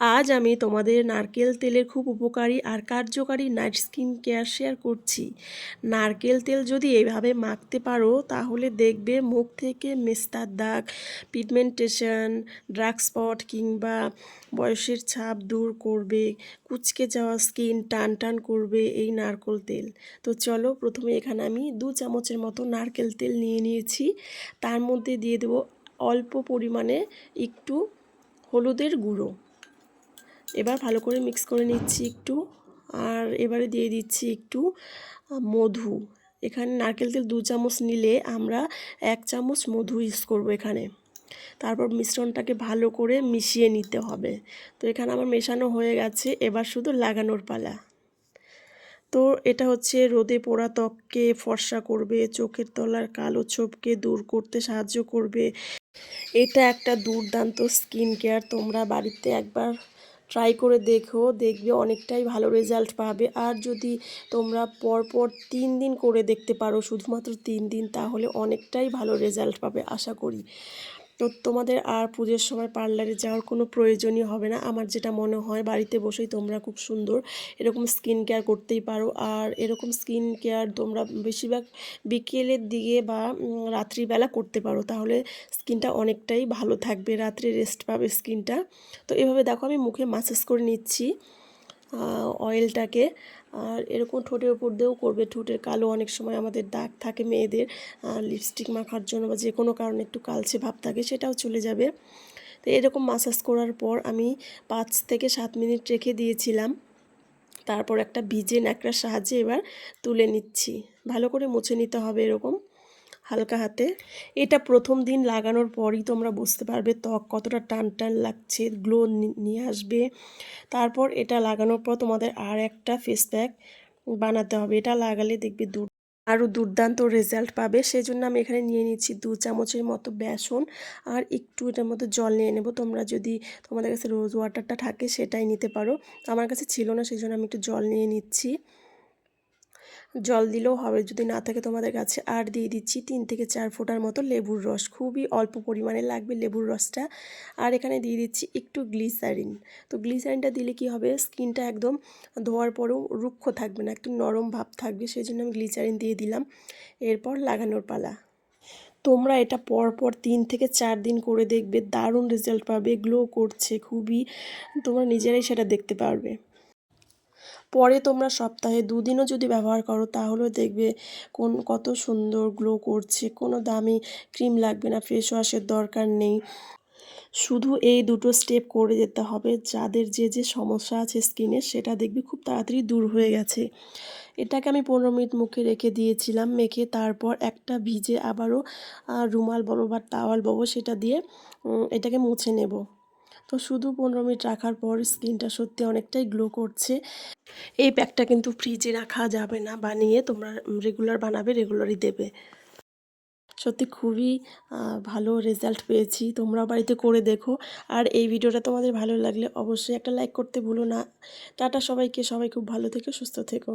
আজ আমি তোমাদের নারকেল তেলের খুব উপকারী আর কার্যকারী নাইট স্কিন কেয়ার শেয়ার করছি। নারকেল তেল যদি এইভাবে মাখতে পারো, তাহলে দেখবে মুখ থেকে মেস্তার দাগ, পিগমেন্টেশন, ড্রাগ স্পট কিংবা বয়সের ছাপ দূর করবে, কুচকে যাওয়া স্কিন টান টান করবে এই নারকেল তেল। তো চলো প্রথমে এখানে আমি দু চামচের মতো নারকেল তেল নিয়ে নিয়েছি। তার মধ্যে দিয়ে দেবো অল্প পরিমাণে একটু হলুদের গুঁড়ো। এবার ভালো করে মিক্স করে নিচ্ছি একটু। আর এবারে দিয়ে দিচ্ছি একটু মধু। এখানে নারকেল তেল দু চামচ নিলে আমরা এক চামচ মধু ইউজ করব এখানে। তারপর মিশ্রণটাকে ভালো করে মিশিয়ে নিতে হবে। তো এখানে আমার মেশানো হয়ে গেছে, এবার শুধু লাগানোর পালা। তো এটা হচ্ছে রোদে পোড়া ত্বককে ফর্সা করবে, চোখের তলার কালো ছোপকে দূর করতে সাহায্য করবে। এটা একটা দুর্দান্ত স্কিন কেয়ার তোমরা বাড়িতে একবার ট্রাই করে দেখো, দেখবে অনেকটাই ভালো রেজাল্ট পাবে। আর যদি তোমরা পরপর তিন দিন করে দেখতে পারো, শুধুমাত্র তিন দিন, তাহলে অনেকটাই ভালো রেজাল্ট পাবে, আশা করি। তো তোমাদের আর পুজোর সময় পার্লারে যাওয়ার কোনো প্রয়োজনই হবে না। আমার যেটা মনে হয়, বাড়িতে বসেই তোমরা খুব সুন্দর এরকম স্কিন কেয়ার করতেই পারো। আর এরকম স্কিন কেয়ার তোমরা বেশিরভাগ বিকেলের দিকে বা রাত্রিবেলা করতে পারো। তাহলে স্কিনটা অনেকটাই ভালো থাকবে, রাত্রে রেস্ট পাবে স্কিনটা তো এভাবে দেখো, আমি মুখে মাসাজ করে নিচ্ছি। অয়েলটাকে আর এরকম ঠোঁটের উপর দিয়েও করবে। ঠোঁটের কালো অনেক সময় আমাদের দাগ থাকে মেয়েদের। লিপস্টিক মাখার জন্য বা যে কোনো কারণে একটু কালচে ভাব থাকে সেটাও চলে যাবে। তো এরকম মাসাজ করার পর আমি পাঁচ থেকে সাত মিনিট রেখে দিয়েছিলাম। তারপর একটা ভিজে ন্যাকড়ার সাহায্যে এবার তুলে নিচ্ছি। ভালো করে মুছে নিতে হবে এরকম। হালকা হাতে। এটা প্রথম দিন লাগানোর পরই তোমরা বুঝতে পারবে ত্বক কতটা টান টান লাগছে, গ্লো নিয়ে আসবে। তারপর এটা লাগানোর পর তোমাদের আর একটা ফেস প্যাক বানাতে হবে। এটা লাগালে দেখবে দূর আরও দুর্দান্ত রেজাল্ট পাবে। সেই জন্য আমি এখানে নিয়ে নিচ্ছি দু চামচের মতো বেসন আর একটু এটার মতো জল নিয়ে নেব। তোমরা যদি তোমাদের কাছে রোজ ওয়াটারটা থাকে সেটাই নিতে পারো। আমার কাছে ছিল না সেই জন্য আমি একটু জল নিয়ে নিচ্ছি। জল দিলেও হবে যদি না থাকে তোমাদের কাছে। আর দিয়ে দিচ্ছি তিন থেকে চার ফোঁটার মতো লেবুর রস। খুবই অল্প পরিমাণে লাগবে লেবুর রসটা। আর এখানে দিয়ে দিচ্ছি একটু গ্লিসারিন। তো গ্লিসারিনটা দিলে কি হবে? স্কিনটা একদম ধোয়ার পরেও রুক্ষ থাকবে না, একটু নরম ভাব থাকবে। সেই জন্য আমি গ্লিসারিন দিয়ে দিলাম। এরপর লাগানোর পালা। তোমরা এটা পরপর তিন থেকে চার দিন করে দেখবে, দারুণ রেজাল্ট পাবে, গ্লো করছে খুবই। তোমরা নিজেরাই সেটা দেখতে পারবে। পরে তোমরা সপ্তাহে দুদিনও যদি ব্যবহার করো, তাহলেও দেখবে কোন, কত সুন্দর গ্লো করছে, কোনো দামি ক্রিম লাগবে না ফেস ওয়াশের দরকার নেই। শুধু এই দুটো স্টেপ করে যেতে হবে, যাদের যে যে সমস্যা আছে স্কিনের সেটা দেখবি খুব তাড়াতাড়ি দূর হয়ে গেছে। এটাকে আমি পনেরো মিনিট মুখে রেখে দিয়েছিলাম, মেখে তারপর একটা ভিজে আবারও রুমাল বলো বা টাওয়াল বলো, সেটা দিয়ে এটাকে মুছে নেব। তো শুধু পনেরো মিনিট রাখার পর স্কিনটা সত্যি অনেকটাই গ্লো করছে। এই প্যাকটা কিন্তু ফ্রিজে রাখা যাবে না। বানিয়ে তোমরা রেগুলার বানাবে রেগুলারই দেবে। সত্যি খুবই ভালো রেজাল্ট পেয়েছি। তোমরা বাড়িতে করে দেখো। আর এই ভিডিওটা তোমাদের ভালো লাগলে অবশ্যই একটা লাইক করতে ভুলো না। টাটা সবাইকে। সবাই খুব ভালো থেকো, সুস্থ থেকো।